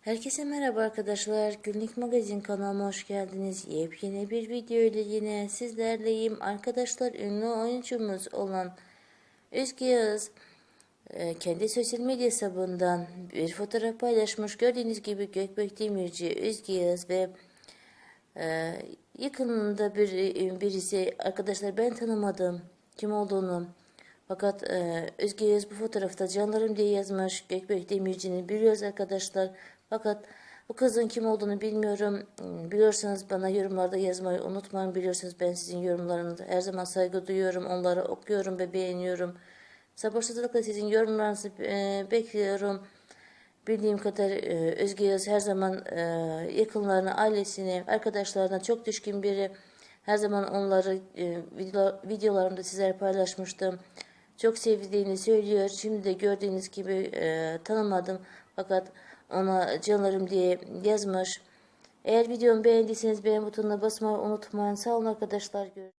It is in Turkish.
Herkese merhaba arkadaşlar. Günlük Magazin kanalıma hoş geldiniz. Yepyeni bir video ile yine sizlerleyim. Arkadaşlar ünlü oyuncumuz olan Özge Yağız e, kendi sosyal medya hesabından bir fotoğraf paylaşmış. Gördüğünüz gibi Gökbek Demirci, Özge Yağız ve e, yakınında bir birisi arkadaşlar ben tanımadım kim olduğunu fakat e, Özge Yağız bu fotoğrafta canlarım diye yazmış. Gökbek Demirci'ni biliyoruz arkadaşlar. Fakat bu kızın kim olduğunu bilmiyorum. Hmm, Biliyorsanız bana yorumlarda yazmayı unutmayın. Biliyorsunuz ben sizin yorumlarınıza her zaman saygı duyuyorum. Onları okuyorum ve beğeniyorum. Sabırsızlıkla sizin yorumlarınızı e, bekliyorum. Bildiğim kadar e, Özge Yağız her zaman e, yakınlarına, ailesine, arkadaşlarına çok düşkün biri. Her zaman onları e, video, videolarımda sizlere paylaşmıştım. Çok sevdiğini söylüyor. Şimdi de gördüğünüz gibi e, tanımadım. Fakat ona canlarım diye yazmış. Eğer videomu beğendiyseniz beğen butonuna basmayı unutmayın. Sağ olun arkadaşlar. Görüşürüz.